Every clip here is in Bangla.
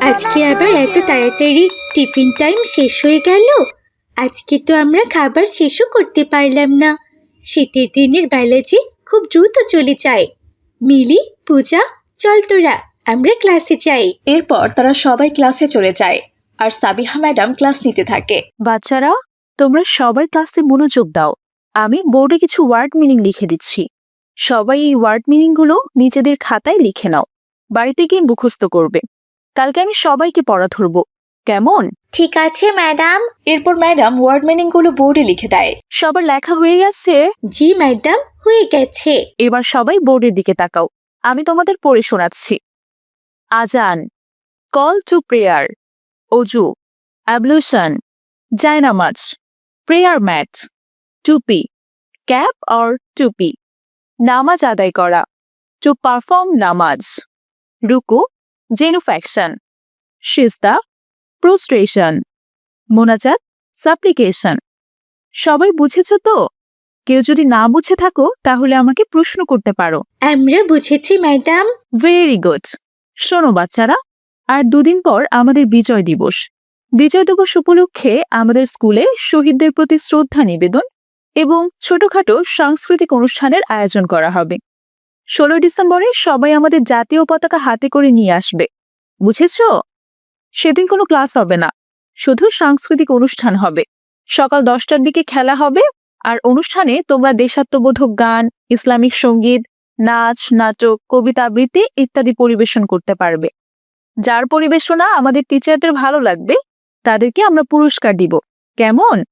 আজকে আবার এত তাড়াতাড়ি টিফিন টাইম শেষ হয়ে গেল। আজকে তো আমরা খাবার শেষও করতে পারলাম না। শীতের দিনের বেলা যে খুব দ্রুত চলে যায়। মিলি পূজা চল তোরা আমরা ক্লাসে যাই। এরপর তারা সবাই ক্লাসে চলে যায় আর সাবিহা ম্যাডাম ক্লাস নিতে থাকে। বাচ্চারা তোমরা সবাই ক্লাসে মনোযোগ দাও। আমি বোর্ডে কিছু ওয়ার্ড মিনিং লিখে দিচ্ছি। সবাই এই ওয়ার্ড মিনিংগুলো নিজেদের খাতায় লিখে নাও। বাড়িতে গিয়ে মুখস্থ করবে। কালকে আমি সবাইকে পড়া ধরবো। কেমন? ঠিক আছে ম্যাডাম। এরপর ম্যাডাম ওয়ার্ড মিনিংগুলো বোর্ডে লিখে দেয়। সবার লেখা হয়ে গেছে? জি ম্যাডাম হয়ে গেছে। এবার সবাই বোর্ডের দিকে তাকাও। আমি তোমাদের পড়ে শোনাচ্ছি। আজান কল টু প্রেয়ার অজু অ্যাবলুশন জায়নামাজ প্রেয়ার ম্যাট টুপি ক্যাপ অর টুপি নামাজ আদায় করা টু পারফর্ম নামাজ রুকু জেনুফ্যাকশন সিজদা প্রোস্ট্রেশন মোনাজাত সাপ্লিকেশন সবাই বুঝেছ তো? কেউ যদি না বুঝে থাকো তাহলে আমাকে প্রশ্ন করতে পারো। আমরা বুঝেছি ম্যাডাম। ভেরি গুড শোনো বাচ্চারা আর দুদিন পর আমাদের বিজয় দিবস। বিজয় দিবস উপলক্ষে আমাদের স্কুলে শহীদদের প্রতি শ্রদ্ধা নিবেদন এবং ছোটখাটো সাংস্কৃতিক অনুষ্ঠানের আয়োজন করা হবে। ষোলো ডিসেম্বরে সবাই আমাদের জাতীয় পতাকা হাতে করে নিয়ে আসবে। বুঝেছ? সেদিন কোনো ক্লাস হবে না। শুধু সাংস্কৃতিক অনুষ্ঠান হবে। সকাল দশটার দিকে খেলা হবে আর অনুষ্ঠানে তোমরা দেশাত্মবোধক গান, ইসলামিক সংগীত, নাচ, নাটক, কবিতা আবৃত্তি ইত্যাদি পরিবেশন করতে পারবে। যার পরিবেশনা আমাদের টিচারদের ভালো লাগবে, তাদেরকে আমরা পুরস্কার দিব। কেমন?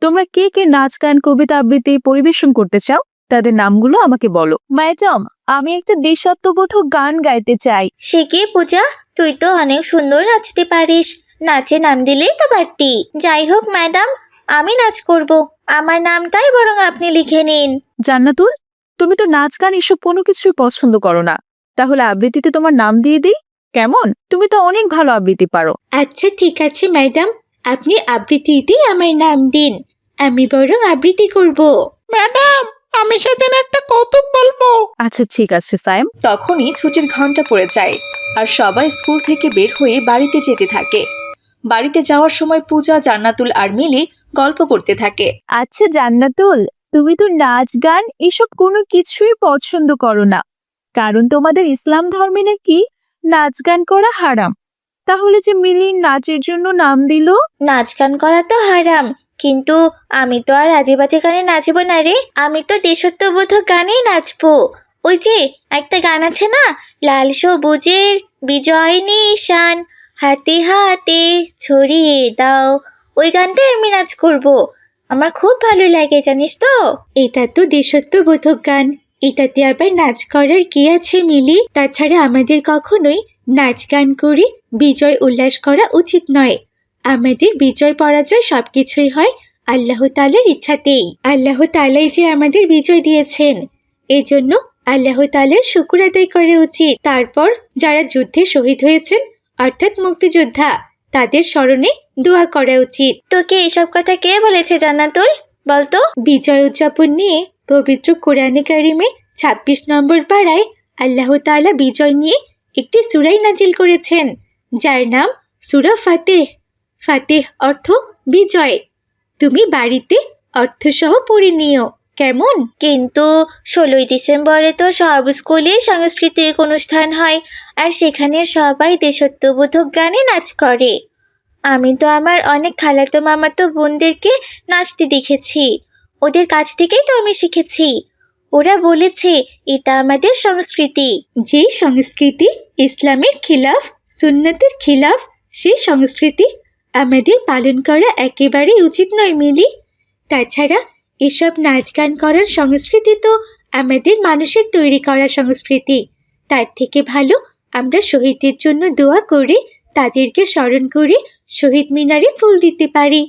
তোমরা কে কে নাচ, গান, কবিতা আবৃত্তি পরিবেশন করতে চাও? তাদের নামগুলো আমাকে বলো। ম্যাডাম আমি একটা দেশাত্মবোধক গান গাইতে চাই। সে কি পূজা? তুই তো অনেক সুন্দর নাচতে পারিস। নাচে নাম দিলেই তো পারতি। যাই হোক ম্যাডাম আমি নাচ করব। আমার নামটাই বরং আপনি লিখে নিন। জান্নাতুল তুমি তো নাচ গান এসব কোনো কিছুই পছন্দ করো না। তাহলে আবৃত্তিতে তোমার নাম দিয়ে দিই? কেমন? তুমি তো অনেক ভালো আবৃত্তি পারো। আচ্ছা ঠিক আছে ম্যাডাম। আপনি আবৃত্তিতেই আমার নাম দিন। আমি বরং আবৃত্তি করব। ম্যাডাম! আমি সেদিন একটা কৌতুক বলব। আচ্ছা ঠিক আছে সায়েম। তখনই ছুটির ঘণ্টা পড়ে যায় আর সবাই স্কুল থেকে বের হয়ে বাড়িতে যেতে থাকে। বাড়িতে যাওয়ার সময় পূজা জান্নাতুল আর মিলি গল্প করতে থাকে। আচ্ছা জান্নাতুল তুমি তো নাচ গান এসব কোনো কিছুই পছন্দ করো না। কারণ তোমাদের ইসলাম ধর্মে নাকি নাচ গান করা হারাম। তাহলে যে মিলি নাচের জন্য নাম দিল? নাচ গান করা তো হারাম। কিন্তু আমি তো আর আজে বাজে গানে নাচবো না রে। আমি তো দেশত্ববোধক গানেই নাচবো। ওই যে একটা গান আছে না? লাল সবুজের বিজয় নিশান, হাতে হাতে ছড়িয়ে দাও। ওই গানটাই আমি নাচ করব। আমার খুব ভালো লাগে, জানিস তো? এটা তো দেশত্ববোধক গান। এটাতে আবার নাচ করার কি আছে মিলি? তাছাড়া আমাদের কখনোই নাচ গান করে বিজয় উল্লাস করা উচিত নয়। আমাদের বিজয় পরাজয় সবকিছুই হয় আল্লাহ তালার ইচ্ছাতেই। আল্লাহ তালাই যে আমাদের বিজয় দিয়েছেন এজন্য আল্লাহ তালার শুকুর আদায় করা উচিত। তারপর যারা যুদ্ধে শহীদ হয়েছেন অর্থাৎ মুক্তিযোদ্ধা তাদের স্মরণে দোয়া করা উচিত। তোকে এসব কথা কে বলেছে জানা জান্নাতুল? বলতো। বিজয় উদযাপন নিয়ে পবিত্র কোরআনে কারিমে ছাব্বিশ নম্বর পাড়ায় আল্লাহ তাআলা বিজয় নিয়ে একটি সুরাই নাজিল করেছেন যার নাম সুরা ফাতেহ। ফাতেহ অর্থ বিজয়। তুমি বাড়িতে অর্থসহ পড়ে নিও। কেমন? কিন্তু ষোলোই ডিসেম্বরে তো সব স্কুলে সাংস্কৃতিক অনুষ্ঠান হয় আর সেখানে সবাই দেশত্ববোধক গানে নাচ করে। আমি তো আমার অনেক খালাতো মামাতো বোনদেরকে নাচতে দেখেছি। ওদের কাছ থেকেই তো আমি শিখেছি। ওরা বলেছে এটা আমাদের সংস্কৃতি। যে সংস্কৃতি ইসলামের খিলাফ সুন্নতের খিলাফ সেই সংস্কৃতি আমাদের পালন করা একেবারেই উচিত নয়, মিলি। তাছাড়া এসব নাচ গান করার সংস্কৃতি তো আমাদের মানুষের তৈরি করা সংস্কৃতি। তার থেকে ভালো আমরা শহীদদের জন্য দোয়া করে তাদেরকে স্মরণ করে শহীদ মিনারে ফুল দিতে পারি।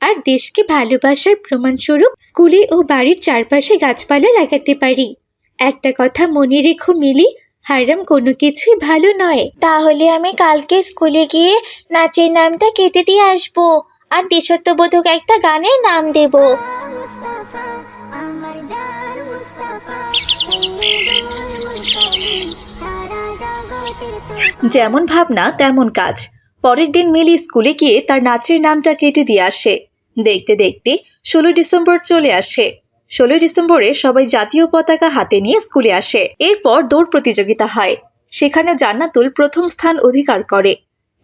আর দেশকে ভালোবাসার প্রমাণস্বরূপ স্কুলে ও বাড়ির চারপাশে গাছপালা লাগাতে পারি। একটা কথা মনে রেখো, মিলি হারাম কোনো কিছুই ভালো নয়। তাহলে আমি কালকে স্কুলে গিয়ে নাচের নামটা কেটে দিয়ে আসব আর দেশত্ববোধক একটা গানের নাম দেব। যেমন ভাবনা, তেমন কাজ। পরের দিন মিলি স্কুলে গিয়ে তার নাচের নামটা কেটে দিয়ে আসে। দেখতে দেখতে ষোলো ডিসেম্বর চলে আসে। ষোলোই ডিসেম্বরে সবাই জাতীয় পতাকা হাতে নিয়ে স্কুলে আসে। এরপর দৌড় প্রতিযোগিতা হয়। সেখানে জান্নাতুল প্রথম স্থান অধিকার করে।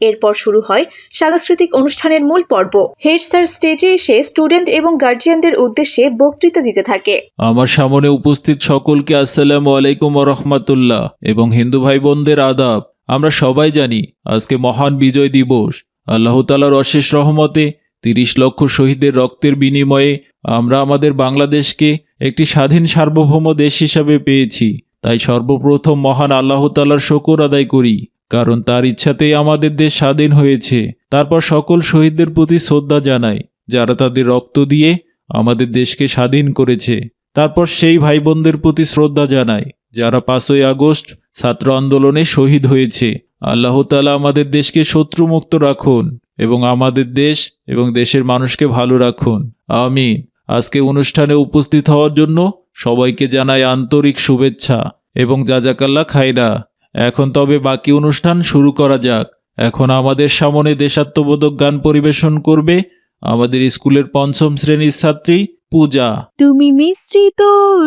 এরপর শুরু হয় সাংস্কৃতিক অনুষ্ঠানের মূল পর্ব। হেড স্যার স্টেজে এসে স্টুডেন্ট এবং গার্জিয়ানদের উদ্দেশ্যে বক্তৃতা দিতে থাকে। আমার সামনে উপস্থিত সকলকে আসসালামু আলাইকুম রহমাতুল্লাহ এবং হিন্দু ভাই বোনদের আদাব। আমরা সবাই জানি আজকে মহান বিজয় দিবস। আল্লাহ তালার অশেষ রহমতে তিরিশ লক্ষ শহীদের রক্তের বিনিময়ে আমরা আমাদের বাংলাদেশকে একটি স্বাধীন সার্বভৌম দেশ হিসাবে পেয়েছি। তাই সর্বপ্রথম মহান আল্লাহ তালার শকর আদায় করি, কারণ তার ইচ্ছাতেই আমাদের দেশ স্বাধীন হয়েছে। তারপর সকল শহীদদের প্রতি শ্রদ্ধা জানাই, যারা তাদের রক্ত দিয়ে আমাদের দেশকে স্বাধীন করেছে। তারপর সেই ভাই বোনদের প্রতি শ্রদ্ধা জানাই, যারা পাঁচই আগস্ট ছাত্র আন্দোলনে শহীদ হয়েছে। আল্লাহ তালা আমাদের দেশকে শত্রুমুক্ত রাখুন এবং আমাদের দেশ এবং দেশের মানুষকে ভালো রাখুন। আমিন। আজকে অনুষ্ঠানে উপস্থিত হওয়ার জন্য সবাইকে জানাই আন্তরিক শুভেচ্ছা এবং যা জাজাকাল্লা খাইরা এখন তবে বাকি অনুষ্ঠান শুরু করা যাক। এখন আমাদের সামনে দেশাত্মবোধক গান পরিবেশন করবে আমাদের স্কুলের পঞ্চম শ্রেণির ছাত্রী পূজা। তুমি মিশ্রিত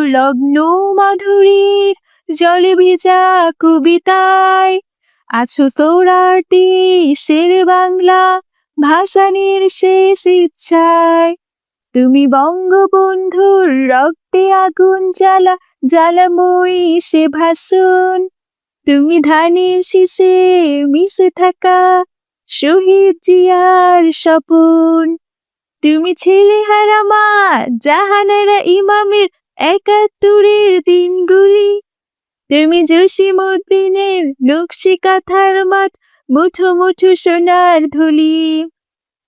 লগ্ন মাধুরীর, জলে ভেজা কবিতায়। আছো সৌরাটি শের বাংলা ভাসানির শেষ ইচ্ছায়। তুমি বঙ্গবন্ধুর রক্তে আগুন জ্বালা জ্বালাময়ী সে ভাসুন। তুমি ধানের শীষে মিশে থাকা, শহীদ জিয়ার স্বপন। তুমি ছেলে হারামা জাহানারা ইমামের একাত্তরের দিনগুলি। তুমি জসিমুদ্দিনের নকশি কাঁথার মাঠ, মুঠো মুঠো সোনার ধুলি।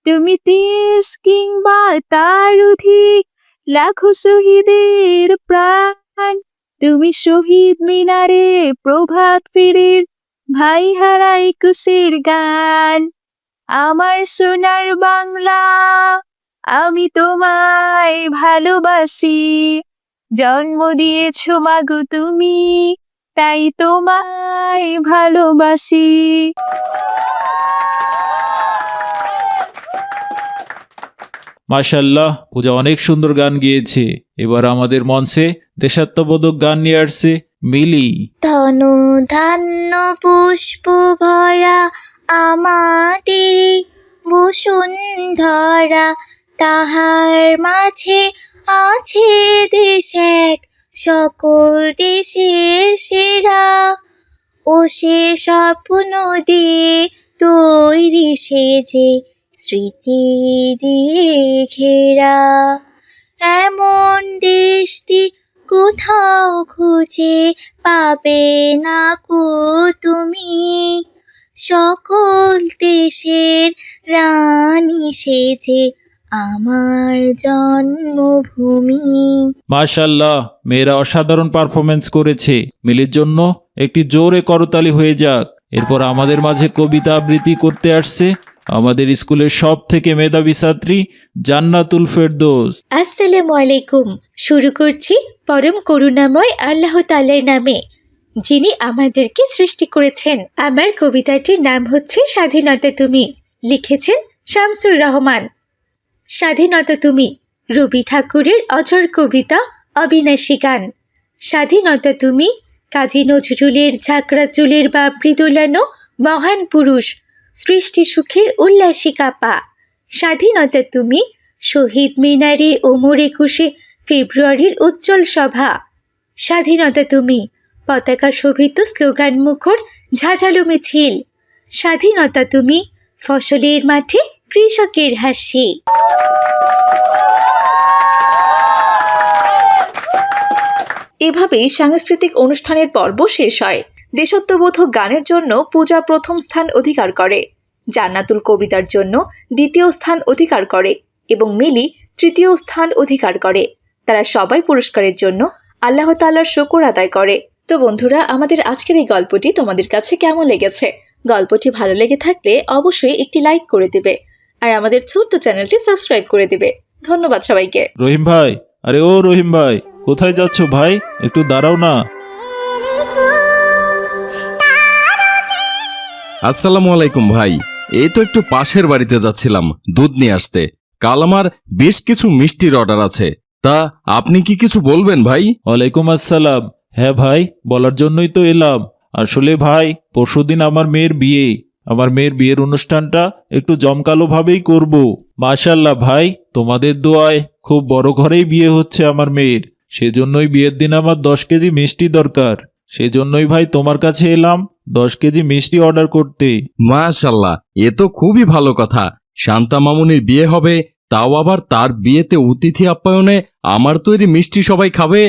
তুমি তিরিশ কিংবা তার অধিক লাখো শহীদের প্রাণ। তুমি শহীদ মিনারে প্রভাত ফেরের ভাই হারা একুশের গান। আমার সোনার বাংলা আমি তোমায় ভালোবাসি। জন্ম দিয়েছ মাগো তুমি, তাই তোমায় ভালোবাসি। মাশাল্লাহ পূজা অনেক সুন্দর গান গিয়েছে। এবার আমাদের মঞ্চে দেশাত্মবোধক গান নিয়ে আসছে মিলি। ধনু ধান্য পুষ্প ভরা আমাদের বসুন্ধরা, তাহার মাঝে আছে দেশ এক, সকল দেশের সেরা। ও সে স্বপ্ন দিয়ে তৈরি সেজে স্মৃতি ঘেরা এমন দেশটি কোথাও খুঁজে পাবে না কো তুমি। সকল দেশের রানী সেজে আমার জন্মভূমি। মাশাল্লাহ মেয়েরা অসাধারণ পারফরমেন্স করেছে। মিলির জন্য একটি জোরে করতালি হয়ে যাক। এরপর আমাদের মাঝে কবিতা আবৃত্তি করতে আসছে। আমাদের স্কুলের সব থেকে মেধাবী ছাত্রী জান্নাতুল ফেরদৌস। আসসালামু আলাইকুম। শুরু করছি পরম করুণাময় আল্লাহ তাআলার নামে, যিনি আমাদেরকে সৃষ্টি করেছেন। আমার কবিতাটির নাম হচ্ছে স্বাধীনতা তুমি, লিখেছেন শামসুর রহমান। স্বাধীনতা তুমি, রবি ঠাকুরের অঝর কবিতা, অবিনাশী গান। স্বাধীনতা তুমি, কাজী নজরুলের ঝাঁকড়া চুলের দোলানো মহান পুরুষ সৃষ্টি সুখের উল্লাসী কাপা। স্বাধীনতা তুমি, শহীদ মিনারে ওমর একুশে ফেব্রুয়ারির উজ্জ্বল সভা। স্বাধীনতা তুমি, পতাকা শোভিত স্লোগান মুখর ঝাঁঝালো মিছিল। স্বাধীনতা তুমি, ফসলের মাঠে কৃষকের হাসি। এভাবেই সাংস্কৃতিক অনুষ্ঠানের পর্ব শেষ হয়। দেশত্ববোধক গানের জন্য পূজা প্রথম স্থান অধিকার করে। জান্নাতুল কবিতার জন্য দ্বিতীয় স্থান অধিকার করে এবং মিলি তৃতীয় স্থান অধিকার করে। তারা সবাই পুরস্কারের জন্য আল্লাহ তাল্লার শকর আদায় করে। তো বন্ধুরা, আমাদের আজকের এই গল্পটি তোমাদের কাছে কেমন লেগেছে? গল্পটি ভালো লেগে থাকলে অবশ্যই একটি লাইক করে দিবে আর আমাদের ছোট্ট চ্যানেলটি সাবস্ক্রাইব করে দিবে। ধন্যবাদ সবাইকে। রহিম ভাই, আরে ও রহিম ভাই, কোথায় যাচ্ছ ভাই? একটু দাঁড়াও না। আসসালামু আলাইকুম ভাই। এই তো একটু পাশের বাড়িতে যাচ্ছিলাম, দুধ নিয়ে আসতে। কাল আমার বেশ কিছু মিষ্টির অর্ডার আছে। তা আপনি কি কিছু বলবেন ভাই? ওয়ালাইকুম আসসালাম। হ্যাঁ ভাই, বলার জন্যই তো এলাম। আসলে ভাই, পরশুদিন আমার মেয়ের বিয়ে। আমার মেয়ের বিয়ের অনুষ্ঠানটা একটু জমকালোভাবেই করব। মাশাল্লাহ ভাই, তোমাদের দোয়ায় খুব বড় ঘরেই বিয়ে হচ্ছে আমার মেয়ের। সেজন্যই বিয়ের দিন আমার দশ কেজি মিষ্টি দরকার। সেজন্যই ভাই তোমার কাছে এলাম। দশ কেজি মিষ্টি অর্ডার করতে। মাশাল্লাহ এ তো খুবই ভালো কথা। শান্তা মামুনির বিয়ে হবে তাও আবার তার বিয়েতে অতিথি আপ্যায়নে আমার তৈরি মিষ্টি সবাই খাবে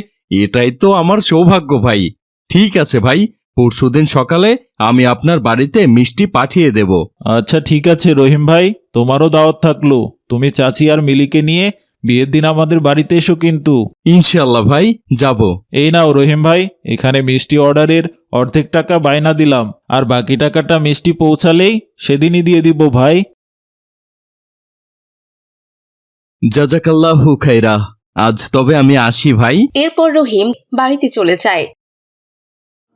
এটাই তো আমার সৌভাগ্য ভাই। ঠিক আছে ভাই পরশুদিন সকালে আমি আপনার বাড়িতে মিষ্টি পাঠিয়ে দেব। আচ্ছা ঠিক আছে রহিম ভাই তোমারও দাওয়াত থাকল। তুমি চাচি আর মিলিকে নিয়ে বিয়ের দিন আমাদের বাড়িতে এসো কিন্তু। ইনশাল্লাহ ভাই যাব। এই নাও রহিম ভাই এখানে মিষ্টি অর্ডারের অর্ধেক টাকা বায়না দিলাম আর বাকি টাকাটা মিষ্টি পৌঁছালেই সেদিনই দিয়ে দিব ভাই। জাজাকাল্লাহু খাইরা আজ তবে আমি আসি ভাই। এরপর রহিম বাড়িতে চলে যায়।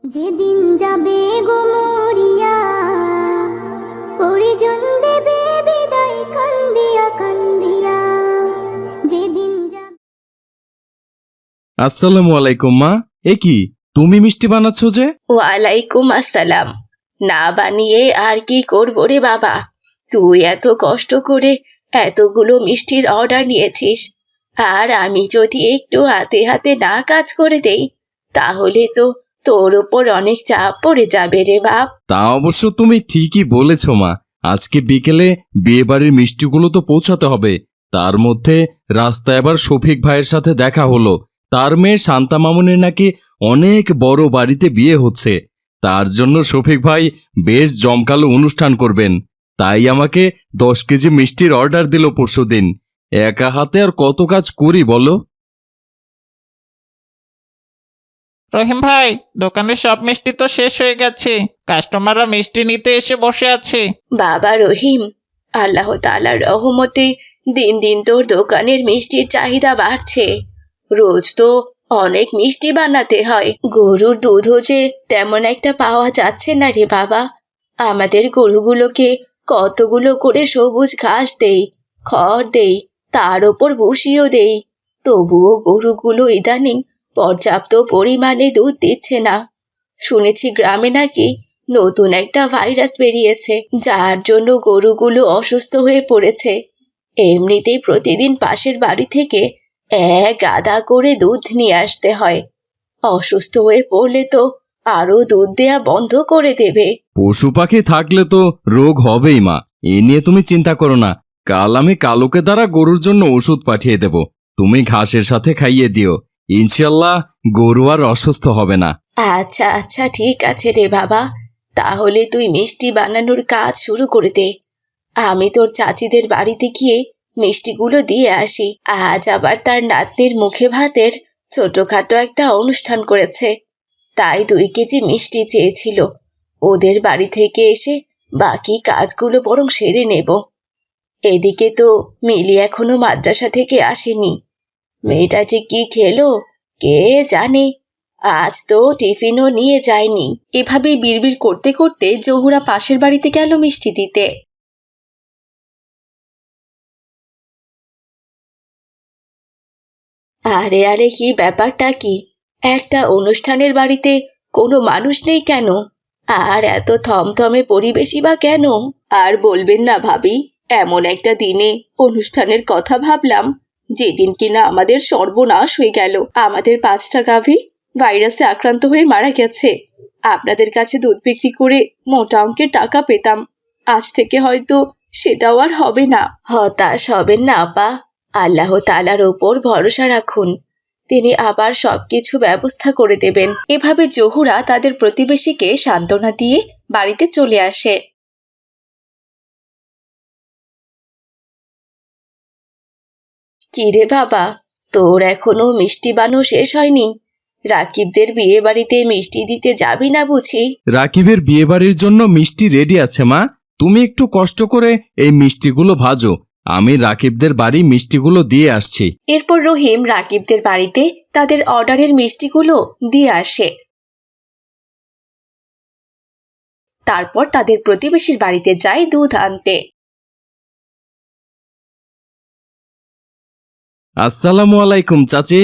যেদিন যাবে গো মরিয়া পরিজন আসসালামু আলাইকুম মা। এ কি তুমি মিষ্টি বানাচ্ছ যে? ওয়ালাইকুম আসসালাম। না বানিয়ে আর কি করব রে বাবা? তুই এত কষ্ট করে এতগুলো মিষ্টির অর্ডার নিয়েছিস। আর আমি যদি একটু হাতে হাতে না কাজ করে দেই তাহলে তো তোর ওপর অনেক চাপ পড়ে যাবে রে বাপ। তা অবশ্য তুমি ঠিকই বলেছ মা। আজকে বিকেলে বিয়েবাড়ির মিষ্টিগুলো তো পৌঁছাতে হবে। তার মধ্যে রাস্তায় আবার শফিক ভাইয়ের সাথে দেখা হলো। তার মেয়ে শান্তা মামুনের নাকি অনেক বড় বাড়িতে বিয়ে হচ্ছে। তার জন্য শফিক ভাই বেশ জমকালো অনুষ্ঠান করবেন। তাই আমাকে দশ কেজি মিষ্টির অর্ডার দিল পরশুদিন একা হাতে আর কত কাজ করি বলো? রহিম ভাই দোকানের সব মিষ্টি তো শেষ হয়ে গেছে। কাস্টমাররা মিষ্টি নিতে এসে বসে আছে। বাবা রহিম আল্লাহ তাআলার রহমতে দিন দিন তোর দোকানের মিষ্টির চাহিদা বাড়ছে। রোজ তো অনেক মিষ্টি বানাতে হয়। গরুর দুধও যে তেমন একটা পাওয়া যাচ্ছে না রে বাবা। আমাদের গরুগুলোকে কতগুলো করে সবুজ ঘাস দেই, খড় দেই, তার ওপর ভুসিও দেই। তবুও গরুগুলো ইদানিং পর্যাপ্ত পরিমাণে দুধ দিচ্ছে না। শুনেছি গ্রামে নাকি নতুন একটা ভাইরাস বেরিয়েছে, যার জন্য গরুগুলো অসুস্থ হয়ে পড়েছে। এমনিতেই প্রতিদিন পাশের বাড়ি থেকে এক গাদা করে দুধ নিয়ে আসতে হয়। অসুস্থ হয়ে পড়লে তো আরও দুধ দেয়া বন্ধ করে দেবে। পশু পাখি থাকলে তো রোগ হবেই মা। এ নিয়ে তুমি চিন্তা করো না। কাল আমি কালোকে দ্বারা গরুর জন্য ওষুধ পাঠিয়ে দেব। তুমি ঘাসের সাথে খাইয়ে দিও। ইনশাল্লাহ গরু আর অসুস্থ হবে না। আচ্ছা আচ্ছা ঠিক আছে রে বাবা। তাহলে তুই মিষ্টি বানানোর কাজ শুরু করে দে। আমি তোর চাচিদের বাড়িতে গিয়ে মিষ্টিগুলো দিয়ে আসি। আজ আবার তার নাতনির মুখে ভাতের ছোটখাটো একটা অনুষ্ঠান করেছে। তাই দুই কেজি মিষ্টি চেয়েছিল। ওদের বাড়ি থেকে এসে বাকি কাজগুলো বরং সেরে নেব। এদিকে তো মিলি এখনও মাদ্রাসা থেকে আসেনি। মেয়েটা যে কি খেলো, কে জানে? আজ তো টিফিনও নিয়ে যায়নি। এভাবেই বিড়বিড় করতে করতে জহুরা পাশের বাড়িতে গেল মিষ্টি দিতে। আরে আরে, কি ব্যাপারটা কি? একটা অনুষ্ঠানের বাড়িতে কোনো মানুষ নেই কেন? আর এত থমথমে পরিবেশই বা কেন? আর বলবেন না ভাবি, এমন একটা দিনে অনুষ্ঠানের কথা ভাবলাম, যেদিন কিনা আমাদের সর্বনাশ হয়ে গেল। আমাদের পাঁচটা গাভী ভাইরাসে আক্রান্ত হয়ে মারা গেছে। আপনাদের কাছে দুধ বিক্রি করে মোটা অঙ্কের টাকা পেতাম। আজ থেকে হয়তো সেটাও আর হবে না। হতাশ হবেন না, আপা। আল্লাহ তালার ওপর ভরসা রাখুন। তিনি আবার সবকিছু ব্যবস্থা করে দেবেন। এভাবে জহুরা তাদের প্রতিবেশীকে সান্ত্বনা দিয়ে বাড়িতে চলে আসে। কিরে বাবা, তোর এখনও মিষ্টি বানো শেষ হয়নি? রাকিবদের বিয়ে বাড়িতে মিষ্টি দিতে যাবি না বুঝি? রাকিবের বিয়েবাড়ির জন্য মিষ্টি রেডি আছে মা। তুমি একটু কষ্ট করে এই মিষ্টিগুলো ভাজো। আমি রাকিবদের বাড়ি মিষ্টিগুলো দিয়ে আসছি। এরপর রহিম রাকিবদের বাড়িতে তাদের অর্ডারের মিষ্টিগুলো দিয়ে আসে। তারপর তাদের প্রতিবেশীর বাড়িতে যায় দুধ আনতে। আসসালামু আলাইকুম চাচি।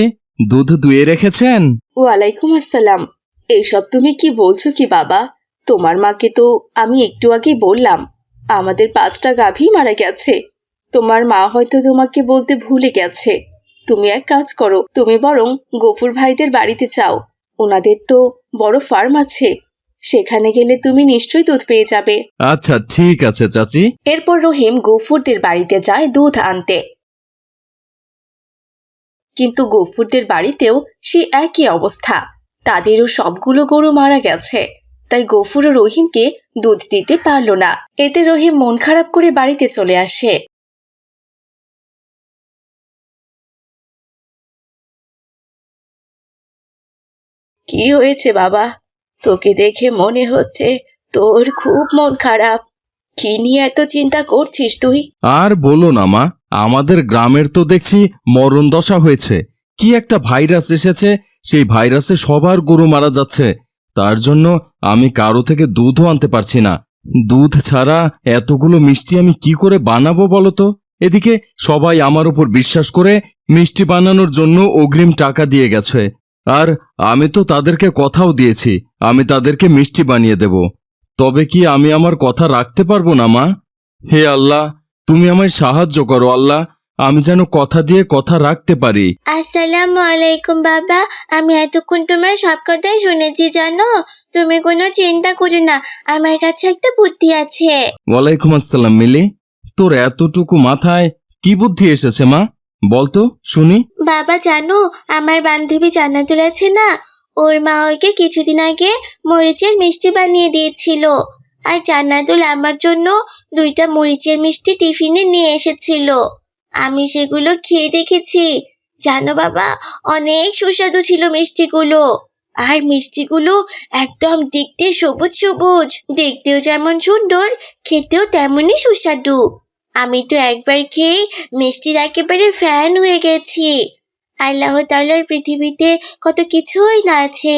দুধ দুয়ে রেখেছেন? ওয়ালাইকুম আসসালাম। এইসব তুমি কি বলছো কি বাবা? তোমার মাকে তো আমি একটু আগেই বললাম। আমাদের পাঁচটা গাভী মারা গেছে। তোমার মা হয়তো তোমাকে বলতে ভুলে গেছে। তুমি এক কাজ করো তুমি বরং গফুর ভাইদের বাড়িতে যাও। ওনাদের তো বড় ফার্ম আছে। সেখানে গেলে তুমি নিশ্চয়ই দুধ পেয়ে যাবে। আচ্ছা ঠিক আছে চাচি। এরপর রহিম গফুরদের বাড়িতে যায় দুধ আনতে। কিন্তু গফুরদের বাড়িতেও সে একই অবস্থা। তাদেরও সবগুলো গরু মারা গেছে। তাই গফুর ও রহিমকে দুধ দিতে পারল না। এতে রহিম মন খারাপ করে বাড়িতে চলে আসে। কি হয়েছে বাবা? তোকে দেখে মনে হচ্ছে তোর খুব মন খারাপ। কি নিয়ে এত চিন্তা করছিস তুই? আর বলো না মা, আমাদের গ্রামের তো দেখছি মরণ দশা হয়েছে। কি একটা ভাইরাস এসেছে, সেই ভাইরাসে সবার গরু মারা যাচ্ছে। তার জন্য আমি কারও থেকে দুধও আনতে পারছি না। দুধ ছাড়া এতগুলো মিষ্টি আমি কি করে বানাবো বলো তো? এদিকে সবাই আমার উপর বিশ্বাস করে মিষ্টি বানানোর জন্য অগ্রিম টাকা দিয়ে গেছে। আর আমি তো তাদেরকে কথাও দিয়েছি আমি তাদেরকে মিষ্টি বানিয়ে দেব। তবে কি আমি আমার কথা রাখতে পারব না মা? হে আল্লাহ তুমি আমায় সাহায্য করো আল্লাহ আমি যেন কথা দিয়ে কথা রাখতে পারি। আসসালামু আলাইকুম বাবা। আমি এতক্ষণ তোমার সব কথাই শুনেছি জানো? তুমি কোনো চিন্তা করো না আমার কাছে একটা বুদ্ধি আছে। ওয়ালাইকুম আসসালাম মিলি। তোর এতটুকু মাথায় কি বুদ্ধি এসেছে মা? বলতো, শুনি। বাবা, জানো, আমার বান্ধবী জান্নাতুল আছে না? ওর মা ওকে কিছুদিন আগে মরিচের মিষ্টি বানিয়ে দিয়েছিল। আর জান্নাতুল আমার জন্য দুইটা মরিচের মিষ্টি টিফিনে নিয়ে এসেছিল। আমি সেগুলো খেয়ে দেখেছি। জানো বাবা, অনেক সুস্বাদু ছিল মিষ্টিগুলো। আর মিষ্টিগুলো একদম দেখতে সবুজ সবুজ। দেখতেও যেমন সুন্দর, খেতেও তেমনই সুস্বাদু। আমি তো একবার খেয়ে মিষ্টির একেবারে ফ্যান হয়ে গেছি। আল্লাহ তাআলার পৃথিবীতে কত কিছুই না আছে।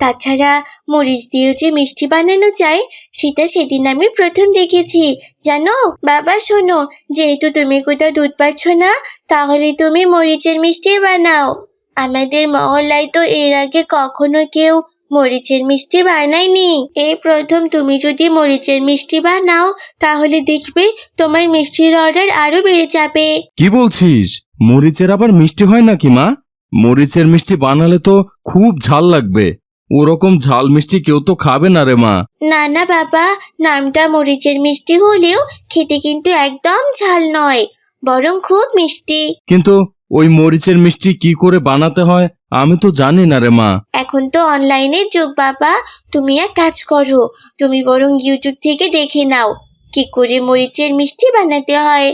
তাছাড়া মরিচ দিয়েও যে মিষ্টি বানানো যায়, সেটা সেদিন আমি প্রথম দেখেছি। জানো? বাবা, শোনো, যেহেতু তুমি কোথাও দুধ পাচ্ছ না, তাহলে তুমি মরিচের মিষ্টি বানাও। আমাদের মহল্লায় তো এর আগে কখনো কেউ মরিচের মিষ্টি বানায়নি এই প্রথম তুমি যদি মরিচের মিষ্টি বানাও তাহলে দেখবে তোমার মিষ্টির অর্ডার আরও বেড়ে যাবে। কি বলছিস? মরিচের আবার মিষ্টি হয় নাকি মা? মরিচের মিষ্টি বানালে তো খুব ঝাল লাগবে। ওরকম ঝাল মিষ্টি কেউ তো খাবে না রে মা। না না বাবা নামটা মরিচের মিষ্টি হলেও খেতে কিন্তু একদম ঝাল নয় বরং খুব মিষ্টি। কিন্তু ওই মরিচের মিষ্টি কি করে বানাতে হয় আমি তো জানি না রে মা। এখন তো অনলাইনের যুগ বাবা। তুমি এক কাজ করো। তুমি বরং ইউটিউব থেকে দেখে নাও কি করে মরিচের মিষ্টি বানাতে হয়।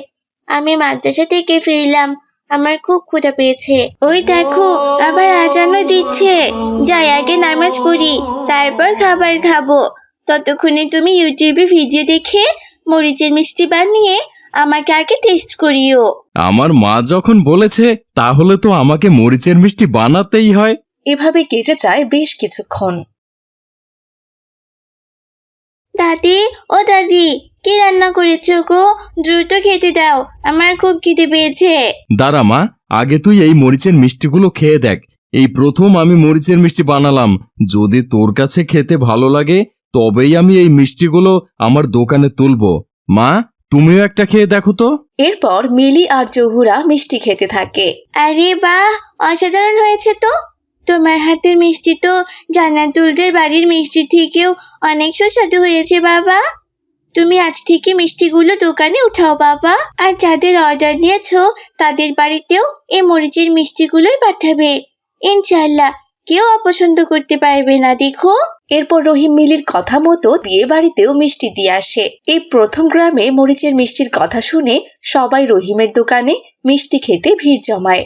আমি মাদ্রাসা থেকে ফিরলাম। আমার খুব ক্ষুধা পেয়েছে। ওই দেখো আবার আজানও দিচ্ছে। যাই আগে নামাজ পড়ি তারপর খাবার খাব। ততক্ষণে তুমি ইউটিউবে ভিডিও দেখে মরিচের মিষ্টি বানিয়ে আমাকে আগে টেস্ট করিও। আমার মা যখন বলেছে তাহলে তো আমাকে মরিচের মিষ্টি বানাতেই হয়। এভাবে কেটে যায় বেশ কিছুক্ষণ। দাদি ও দাদি কি রান্না করেছ গো? দ্রুত খেতে দাও আমার খুব খিদে পেয়েছে। দাঁড়া মা আগে তুই এই মরিচের মিষ্টিগুলো খেয়ে দেখ। এই প্রথম আমি মরিচের মিষ্টি বানালাম। যদি তোর কাছে খেতে ভালো লাগে তবেই আমি এই মিষ্টিগুলো আমার দোকানে তুলবো। মা তুমিও একটা খেয়ে দেখো তো। এরপর মিলি আর জহুরা মিষ্টি খেতে থাকে। আরে বাহ অসাধারণ হয়েছে তো। তোমার হাতের মিষ্টি তো জান্নাতুলদের বাড়ির মিষ্টি থেকেও অনেক সুস্বাদু হয়েছে বাবা। তুমি আজ থেকে মিষ্টিগুলো দোকানে উঠাও বাবা। আর যাদের অর্ডার নিয়েছো তাদের বাড়িতেও এই মরিচের মিষ্টিগুলোই পাঠাবে। ইনশাল্লাহ কেউ অপছন্দ করতে পারবে না, দেখো। এরপর রহিম মিলির কথা মতো বিয়ে বাড়িতেও মিষ্টি দিয়ে আসে। এই প্রথম গ্রামে মরিচের মিষ্টির কথা শুনে সবাই রহিমের দোকানে মিষ্টি খেতে ভিড় জমায়।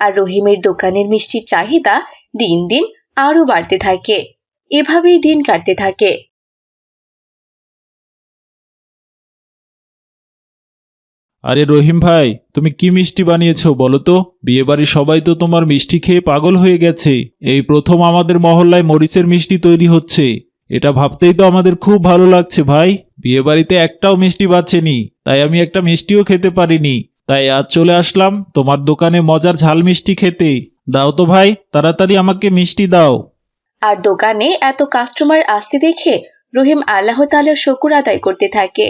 আর রহিমের দোকানের মিষ্টির চাহিদা দিন দিন আরও বাড়তে থাকে। এভাবেই দিন কাটতে থাকে। আরে রহিম ভাই, তুমি কি মিষ্টি বানিয়েছো বলো তো? বিয়েবাড়ির সবাই তো তোমার মিষ্টি খেয়ে পাগল হয়ে গেছে। এই প্রথম আমাদের মহল্লায় মরিচের মিষ্টি তৈরি হচ্ছে। এটা ভাবতেই তো আমাদের খুব ভালো লাগছে ভাই। বিয়ে বাড়িতে একটাও মিষ্টি বাঁচেনি, তাই আমি একটা মিষ্টিও খেতে পারিনি। তাই আজ চলে আসলাম তোমার দোকানে মজার ঝাল মিষ্টি খেতে। দাও তো ভাই, তাড়াতাড়ি আমাকে মিষ্টি দাও। আর দোকানে এত কাস্টমার আসতে দেখে রহিম আল্লাহ তাআলার শুকুর আদায় করতে থাকে।